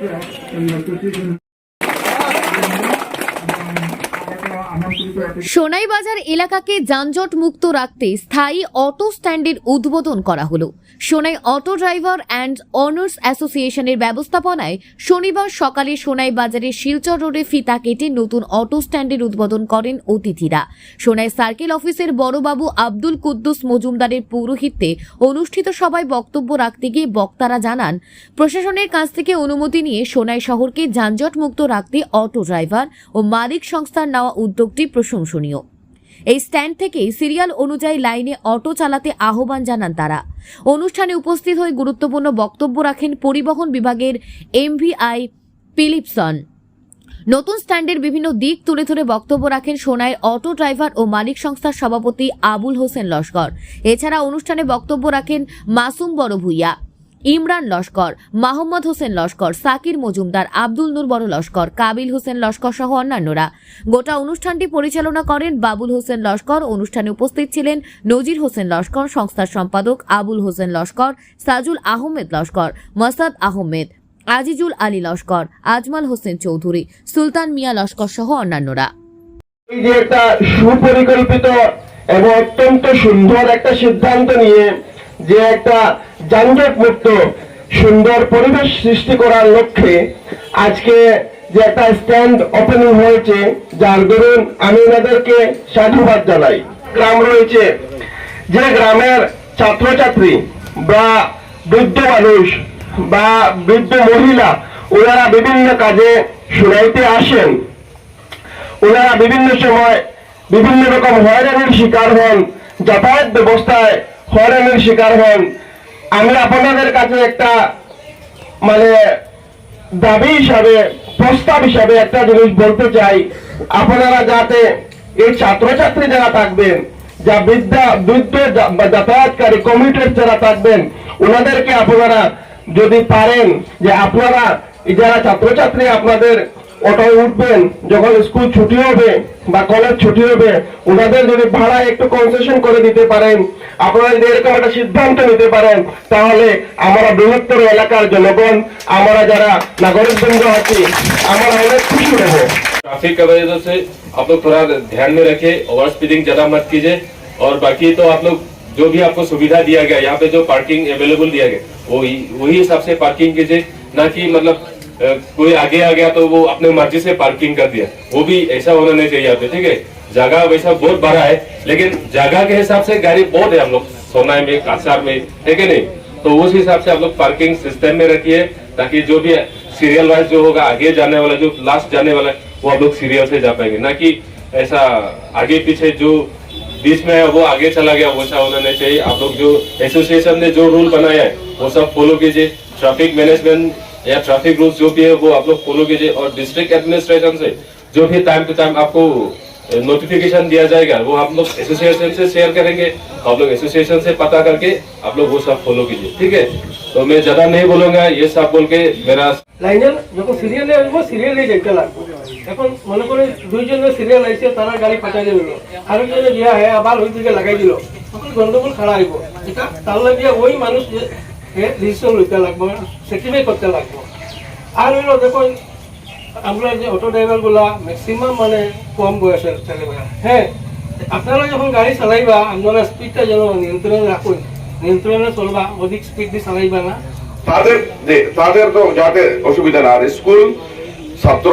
Yeah, and. সোনাইবাজার এলাকাকে যানজট মুক্ত রাখতে স্থায়ী অটো স্ট্যান্ডের উদ্বোধন করা হলো। Sonai auto driver and owners অ্যাসোসিয়েশনের ব্যবস্থাপনায় শনিবার সকালে সোনাই বাজারের শিলচর রোডে ফিতা কেটে নতুন অটো স্ট্যান্ডের উদ্বোধন করেন অতিথিরা। সোনাই সার্কেল অফিসের বড়বাবু আব্দুল কুদ্দুস মজুমদারের পৌরোহিত্যে অনুষ্ঠিত সভায় বক্তব্য রাখতে গিয়ে বক্তারা জানান, প্রশাসনের কাছ থেকে অনুমতি নিয়ে সোনাই শহরকে যানজট মুক্ত রাখতে অটো ড্রাইভার ও মালিক সংস্থার নেওয়া উদ্যোগটি প্রশংসনীয়। এই স্ট্যান্ড থেকেই সিরিয়াল অনুযায়ী লাইনে অটো চালাতে আহ্বান জানান তারা। অনুষ্ঠানে উপস্থিত হয়ে গুরুত্বপূর্ণ বক্তব্য রাখেন পরিবহন বিভাগের এমভিআই পিলিপসন নতুন স্ট্যান্ডের বিভিন্ন দিক তুলে ধরে বক্তব্য রাখেন সোনাইয়ের অটো ড্রাইভার ও মালিক সংস্থার সভাপতি আবুল হোসেন লস্কর। এছাড়া অনুষ্ঠানে বক্তব্য রাখেন মাসুম বড় ভুইয়া ইমরান লস্কর, মাহমদ হোসেন লস্কর, সাকির মজুমদার, আব্দুল নূর বড় লস্কর, কাবিল হোসেন লস্কর সহ অন্যান্যরা। গোটা অনুষ্ঠানটি পরিচালনা করেন বাবুল হোসেন লস্কর। অনুষ্ঠানে উপস্থিত ছিলেন নজির হোসেন লস্কর, সংস্থার সম্পাদক আবুল হোসেন লস্কর, সাজুল আহমেদ লস্কর, মসাদ আহমেদ, আজিজুল আলী লস্কর, আজমাল হোসেন চৌধুরী, সুলতান মিয়া লস্কর সহ অন্যান্যরা। এই যে একটা সুপরিকল্পিত এবং অত্যন্ত সুন্দর একটা সিদ্ধান্ত নিয়ে যে একটা যানজট মুক্ত, সুন্দর পরিবেশ সৃষ্টি করার লক্ষ্যে আজকে যে একটা স্ট্যান্ড ওপেনিং হয়েছে, যার দরুন আমি ওনাদেরকে সাধুবাদ জানাই। গ্রাম রয়েছে, যে গ্রামের ছাত্রছাত্রী বা বৃদ্ধ মানুষ বা বৃদ্ধ মহিলা, ওনারা বিভিন্ন কাজে শুনাইতে আসেন। ওনারা বিভিন্ন সময় বিভিন্ন রকম হয়রানির শিকার হন, যাতায়াত ব্যবস্থায় হয়রানির শিকার হন। আমি আপনাদের কাছে একটা মানে দাবি হিসাবে, প্রস্তাব হিসাবে একটা জিনিস বলতে চাই। আপনারা যাতে এই ছাত্রছাত্রী যারা থাকবেন, যা বিদ্যা বৃদ্ধ যাতায়াতকারী কমিউটার যারা থাকবেন, ওনাদেরকে আপনারা যদি পারেন, যে আপনারা যারা ছাত্রছাত্রী আপনাদের অটোয় উঠবেন যখন স্কুল ছুটি হবে বা কলেজ ছুটি হবে ওনাদের যদি ভাড়া একটু কনসেশন করে দিতে পারেন আপনারা যদি এরকম একটা সিদ্ধান্ত নিতে পারেন তাহলে আমরা বৃহত্তর এলাকার জনগণ আমরা যারা নাগরিক বৃন্দ আছি আমরা অনেক খুশি হব ट्रैफिक की वजह से आप लोग थोड़ा ध्यान में रखे ओवर स्पीडिंग ज्यादा मत कीजिए और बाकी तो आप लोग जो भी आपको सुविधा दिया गया यहाँ पे जो पार्किंग अवेलेबल दिया गया वही वही हिसाब से पार्किंग कीजिए ना कि मतलब अ, कोई आगे आ गया तो वो अपने मर्ज़ी से पार्किंग कर दिया। वो भी ऐसा होना नहीं चाहिए पे ठीक है? जगह वैसा बहुत बड़ा है, लेकिन जगह के हिसाब से गाड़ी बहुत है हम लोग सोनाई में, कासार में, है नहीं? तो उस हिसाब से आप लोग पार्किंग सिस्टम में रखिए, ताकि जो भी सीरियल वाइज जो होगा, आगे जाने वाला, जो लास्ट जाने वाला है वो आप लोग सीरियल से जा पाएँगे। ना कि ऐसा आगे पीछे जो बीच में है, वो आगे चला गया, वैसा होना नहीं चाहिए। आप लोग जो एसोसिएशन ने जो रूल बनाया है, वो सब फॉलो कीजिए। ट्रैफ़िक मैनेजमेंट या ट्रैफिक रूल्स जो भी है वो आप लोग फॉलो कीजिए और डिस्ट्रिक्ट एडमिनिस्ट्रेशन से जो भी टाइम टू टाइम आपको नोटिफिकेशन दिया जाएगा वो आप लोग एसोसिएशन से शेयर करेंगे आप लोग एसोसिएशन से पता करके आप लोग वो सब फॉलो कीजिए ठीक है तो मैं ज्यादा नहीं बोलूंगा ये सब बोल के मेरा লাইনের যখন সিরিয়ালে আসবো সিরিয়ালে যেতে লাগবে এখন মনে করে দুইজনের সিরিয়াল আইসে তারা গাড়ি পাঠাই দিল আরেকজনে গিয়া হ্যাঁ আবার ওই দিকে লাগাই দিল তখন গন্ডগোল খাড়া আইব এটা তার লাগে ওই মানুষ ডিসিশন লইতে লাগবো করতে লাগবো। আর হইল আমরা যে অটো ম্যাক্সিমাম মানে কম হ্যাঁ আপনারা যখন গাড়ি চালাইবা আপনারা স্পিডটা যেন নিয়ন্ত্রণে রাখুন নিয়ন্ত্রণে চলবা, অধিক স্পিড দিয়ে চালাইবা না? তাদের তাদের তো যাতে অসুবিধা না স্কুল ছাত্র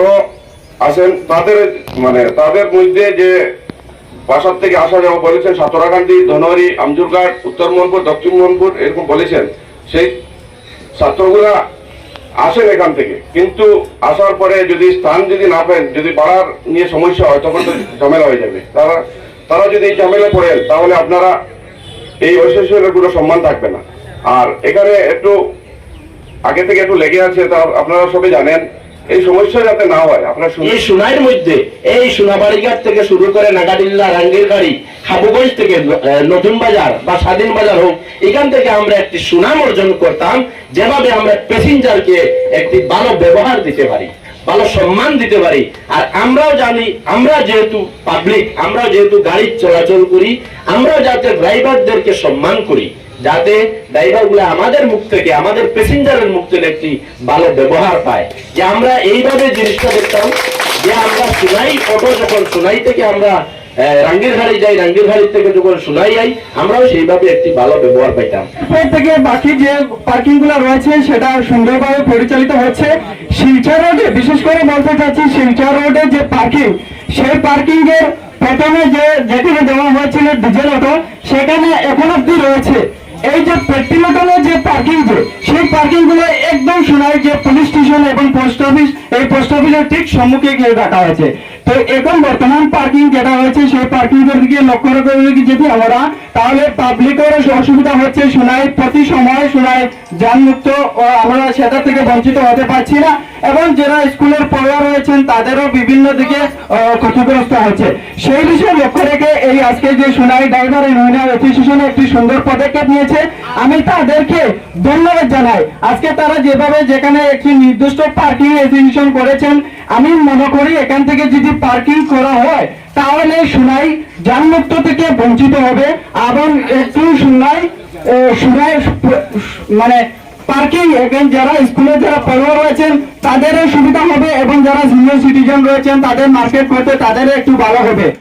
আছেন তাদের মানে তাদের মধ্যে যে বাসার থেকে আসা যাওয়া বলেছেন সাতরাকান্দি ধনোয়ারি আমজুরঘাট, উত্তর মোহনপুর, দক্ষিণ মোহনপুর, এরকম বলেছেন। সেই ছাত্রগুলা আসেন এখান থেকে। কিন্তু আসার পরে যদি স্থান যদি না পেন যদি পাড়ার নিয়ে সমস্যা হয়, তখন তো ঝামেলা হয়ে যাবে। তারা তারা যদি ঝামেলা পড়েন তাহলে আপনারা এই অ্যাসোসিয়েশনের কোনো সম্মান থাকবে না। আর এখানে একটু, আগে থেকে একটু লেগে আছে, তা আপনারা সবাই জানেন এই সমস্যা যাতে না হয়, আপনারা এই সোনাইয়ের মধ্যে, এই সোনাবাড়িঘাট থেকে শুরু করে নাগাডিল্লা রাঙ্গির গাড়ি হাবুগঞ্জ থেকে নতুন বাজার বা স্বাধীন বাজার হোক, এখান থেকে আমরা একটি সুনাম অর্জন করতাম, যেভাবে আমরা প্যাসেঞ্জারকে একটি ভালো ব্যবহার দিতে পারি, ভালো সম্মান দিতে পারি। আর আমরাও জানি, আমরা যেহেতু পাবলিক আমরা যেহেতু গাড়ি চলাচল করি, আমরাও যাতে ড্রাইভারদেরকে সম্মান করি। যাতে ড্রাইভারগুলো আমাদের মুখ থেকে, আমাদের প্যাসেঞ্জারের মুখ থেকে একটি ভালো ব্যবহার পায়। যে আমরা এইভাবে জিনিসটা দেখতাম, যে আমরা সুনাই অটো যখন, সুনাই থেকে আমরা রাঙ্গির ঘাড়ি যাই, রাঙ্গির থেকে যখন সুনাই যাই আমরাও সেইভাবে একটি ভালো ব্যবহার পাইতাম। থেকে বাকি যে পার্কিংগুলো রয়েছে, সেটা সুন্দরভাবে পরিচালিত হচ্ছে। শিলচর রোডে, বিশেষ করে বলতে চাচ্ছি, শিলচর রোডে যে পার্কিং, সেই পার্কিং এর প্রথমে যে যেখানে দেওয়া হয়েছিল ডিজেল অটো, সেখানে এখন অব্দি রয়েছে। সম্মুখে গিয়ে রাখা হয়েছে। তো এখন বর্তমান পার্কিং যেটা হয়েছে, সেই পার্কিং এর দিকে লক্ষ্য করে যদি আমরা তাহলে পাবলিকের অসুবিধা হচ্ছে শোনায়, প্রতি সময় শোনায় যানমুক্ত আমরা সেটা থেকে বঞ্চিত হতে পারছি না। এবং যারা স্কুলের পড়ুয়া রয়েছেন, তাদেরও বিভিন্ন দিকে ক্ষতিগ্রস্ত হচ্ছে। সেই বিষয়ে লক্ষ্য রেখে এই আজকে যে সোনাই ড্রাইভার ইউনিয়ন অ্যাসোসিয়েশন একটি সুন্দর পদক্ষেপ নিয়েছে। আমি তাদেরকে ধন্যবাদ জানাই। আজকে তারা যেভাবে যেখানে একটি নির্দিষ্ট পার্কিং অ্যাসোসিয়েশন করেছেন, আমি মনে করি এখান থেকে যদি পার্কিং করা হয়, তাহলে সোনাই যানমুক্ত থেকে বঞ্চিত হবে এবং একটু সোনাই শুনাই সোনাই মানে পার্কিং এখানে যারা স্কুলে যারা পড়ুয়া রয়েছেন, তাদেরও সুবিধা হবে এবং যারা সিনিয়র সিটিজেন রয়েছেন, তাদের মার্কেট করতে তাদের একটু ভালো হবে।